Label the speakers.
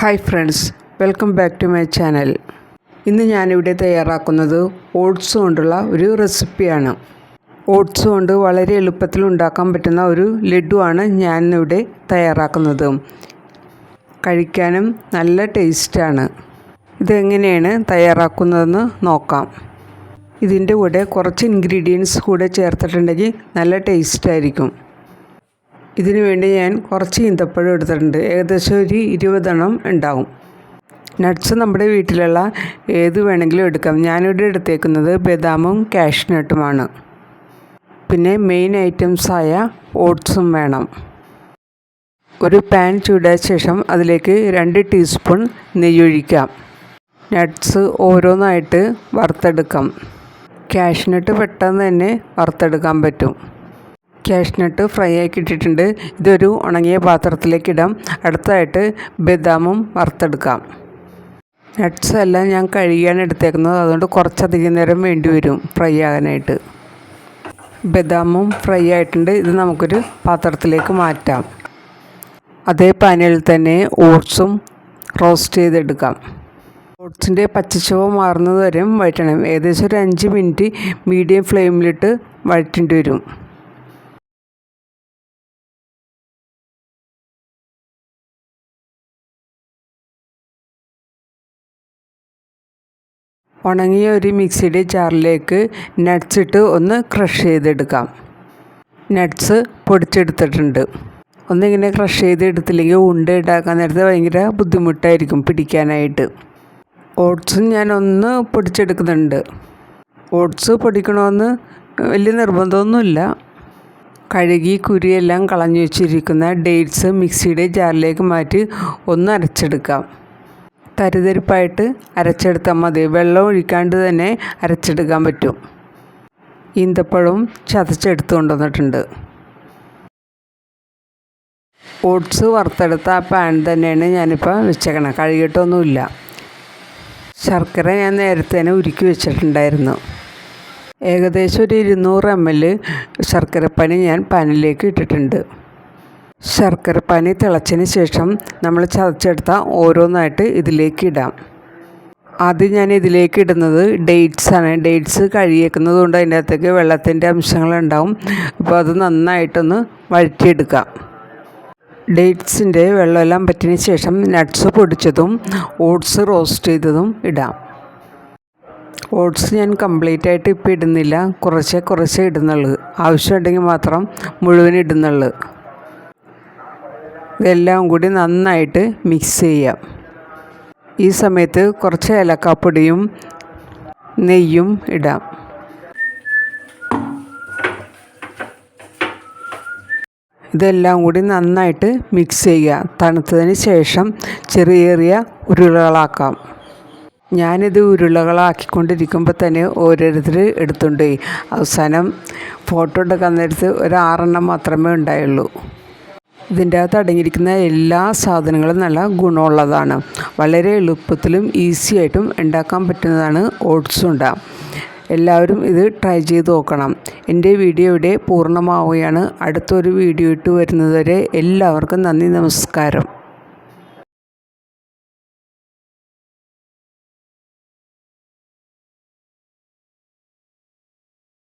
Speaker 1: Hi friends welcome back to my channel ഇന്ന് ഞാനിവിടെ തയ്യാറാക്കുന്നത് ഓട്സ് കൊണ്ടുള്ള ഒരു റെസിപ്പിയാണ്. ഓട്സ് കൊണ്ട് വളരെ എളുപ്പത്തിൽ ഉണ്ടാക്കാൻ പറ്റുന്ന ഒരു ലഡുവാണ് ഞാനിവിടെ തയ്യാറാക്കുന്നത്. കഴിക്കാനും നല്ല ടേസ്റ്റാണ്. ഇതെങ്ങനെയാണ് തയ്യാറാക്കുന്നതെന്ന് നോക്കാം. ഇതിന്റെ കൂടെ കുറച്ച് ഇൻഗ്രീഡിയൻസ് കൂടെ ചേർത്തിട്ടുണ്ടെങ്കിൽ നല്ല ടേസ്റ്റ് ആയിരിക്കും ഇതിനു വേണ്ടി ഞാൻ കുറച്ച് ഈന്തപ്പഴം എടുത്തിട്ടുണ്ട്. ഏകദേശം ഒരു ഇരുപതെണ്ണം ഉണ്ടാവും. നട്ട്സ് നമ്മുടെ വീട്ടിലുള്ള ഏത് വേണമെങ്കിലും എടുക്കാം. ഞാനിവിടെ എടുത്തേക്കുന്നത് ബദാമും കാഷ്നട്ടുമാണ് പിന്നെ മെയിൻ ഐറ്റംസായ ഓട്സും വേണം. ഒരു പാൻ ചൂടായ ശേഷം അതിലേക്ക് രണ്ട് ടീസ്പൂൺ നെയ്യൊഴിക്കാം. നട്ട്സ് ഓരോന്നായിട്ട് വറുത്തെടുക്കാം. കാഷ്നട്ട് പെട്ടെന്ന് തന്നെ വറുത്തെടുക്കാൻ പറ്റും. കാഷ്നട്ട് ഫ്രൈ ആക്കി ഇട്ടിട്ടുണ്ട്. ഇതൊരു ഉണങ്ങിയ പാത്രത്തിലേക്ക് ഇടാം. അടുത്തതായിട്ട് ബദാമും വറുത്തെടുക്കാം. നട്ട്സ് എല്ലാം ഞാൻ കഴുകിയാണ് എടുത്തേക്കുന്നത്. അതുകൊണ്ട് കുറച്ചധികം നേരം വേണ്ടി വരും ഫ്രൈ ആകാനായിട്ട്. ബദാമും ഫ്രൈ ആയിട്ടുണ്ട്. ഇത് നമുക്കൊരു പാത്രത്തിലേക്ക് മാറ്റാം. അതേ പാനിൽ തന്നെ ഓട്സും റോസ്റ്റ് ചെയ്തെടുക്കാം. ഓട്സിന്റെ പച്ചച്ചുവ മാറുന്നത് വരെയും വഴറ്റണം. ഏകദേശം ഒരു അഞ്ച് മിനിറ്റ് മീഡിയം ഫ്ലെയിമിലിട്ട് വഴറ്റേണ്ടി വരും. ഉണങ്ങിയ ഒരു മിക്സിയുടെ ജാറിലേക്ക് നട്ട്സ് ഇട്ട് ഒന്ന് ക്രഷ് ചെയ്തെടുക്കാം. നട്ട്സ് പൊടിച്ചെടുത്തിട്ടുണ്ട്. ഒന്നിങ്ങനെ ക്രഷ് ചെയ്തെടുത്തില്ലെങ്കിൽ ഉണ്ട ഉണ്ടാക്കാൻ നേരത്തെ ഭയങ്കര ബുദ്ധിമുട്ടായിരിക്കും പിടിക്കാനായിട്ട്. ഓട്സും ഞാൻ ഒന്ന് പൊടിച്ചെടുക്കുന്നുണ്ട്. ഓട്സ് പൊടിക്കണമെന്ന് വലിയ നിർബന്ധമൊന്നുമില്ല. കഴുകി കുരിയെല്ലാം കളഞ്ഞു വെച്ചിരിക്കുന്ന ഡേറ്റ്സ് മിക്സിയുടെ ജാറിലേക്ക് മാറ്റി ഒന്ന് അരച്ചെടുക്കാം. തരിതരിപ്പായിട്ട് അരച്ചെടുത്താൽ മതി. വെള്ളം ഒഴിക്കാണ്ട് തന്നെ അരച്ചെടുക്കാൻ പറ്റും. ഈന്തപ്പഴവും ചതച്ചെടുത്ത് കൊണ്ടുവന്നിട്ടുണ്ട് ഓട്സ് വറുത്തെടുത്ത ആ പാൻ തന്നെയാണ് ഞാനിപ്പോൾ വെച്ചേക്കണം. കഴുകിയിട്ടൊന്നുമില്ല. ശർക്കര ഞാൻ നേരത്തെ തന്നെ ഉരുക്കി വെച്ചിട്ടുണ്ടായിരുന്നു. ഏകദേശം ഒരു ഇരുന്നൂറ് എം എൽ ശർക്കരപ്പനി ഞാൻ പാനിലേക്ക് ഇട്ടിട്ടുണ്ട്. ശർക്കരപ്പാനി തിളച്ചതിന് ശേഷം നമ്മൾ ചതച്ചെടുത്ത ഓരോന്നായിട്ട് ഇതിലേക്ക് ഇടാം. ആദ്യം ഞാൻ ഇതിലേക്ക് ഇടുന്നത് ഡേറ്റ്സ് ആണ്. ഡേറ്റ്സ് കഴിയേക്കുന്നത് കൊണ്ട് അതിന്റെ അകത്തേക്ക് വെള്ളത്തിന്റെ അംശങ്ങളുണ്ടാവും. അപ്പോൾ അത് നന്നായിട്ടൊന്ന് വഴറ്റിയെടുക്കാം. ഡേറ്റ്സിന്റെ വെള്ളമെല്ലാം പറ്റിയതിന് ശേഷം നട്ട്സ് പൊടിച്ചതും ഓട്സ് റോസ്റ്റ് ചെയ്തതും ഇടാം. ഓട്സ് ഞാൻ കംപ്ലീറ്റ് ആയിട്ട് ഇപ്പോൾ ഇടുന്നില്ല. കുറച്ചേ കുറച്ചേ ഇടുന്നുള്ളൂ. ആവശ്യമുണ്ടെങ്കിൽ മാത്രം മുഴുവൻ ഇടുന്നുള്ളൂ. ഇതെല്ലാം കൂടി നന്നായിട്ട് മിക്സ് ചെയ്യാം. ഈ സമയത്ത് കുറച്ച് ഏലക്കാപ്പൊടിയും നെയ്യും ഇടാം. ഇതെല്ലാം കൂടി നന്നായിട്ട് മിക്സ് ചെയ്യുക. തണുത്തതിന് ശേഷം ചെറിയ ചെറിയ ഉരുളകളാക്കാം. ഞാനിത് ഉരുളകളാക്കിക്കൊണ്ടിരിക്കുമ്പോൾ തന്നെ ഓരോരുത്തർ എടുത്തുകൊണ്ട് അവസാനം ഫോട്ടോ എടുക്കാൻ നേരത്ത് ഒരു ആറെണ്ണം മാത്രമേ ഉണ്ടായുള്ളൂ. ഇതിന്റെ അകത്ത് അടങ്ങിയിരിക്കുന്ന എല്ലാ സാധനങ്ങളും നല്ല ഗുണമുള്ളതാണ്. വളരെ എളുപ്പത്തിലും ഈസി ആയിട്ടും ഉണ്ടാക്കാൻ പറ്റുന്നതാണ് ഓട്സ് ഉണ്ട. എല്ലാവരും ഇത് ട്രൈ ചെയ്ത് നോക്കണം. എന്റെ വീഡിയോ ഇവിടെ പൂർണമാവുകയാണ്. അടുത്തൊരു വീഡിയോ ഇട്ട് വരുന്നതുവരെ എല്ലാവർക്കും നന്ദി നമസ്കാരം.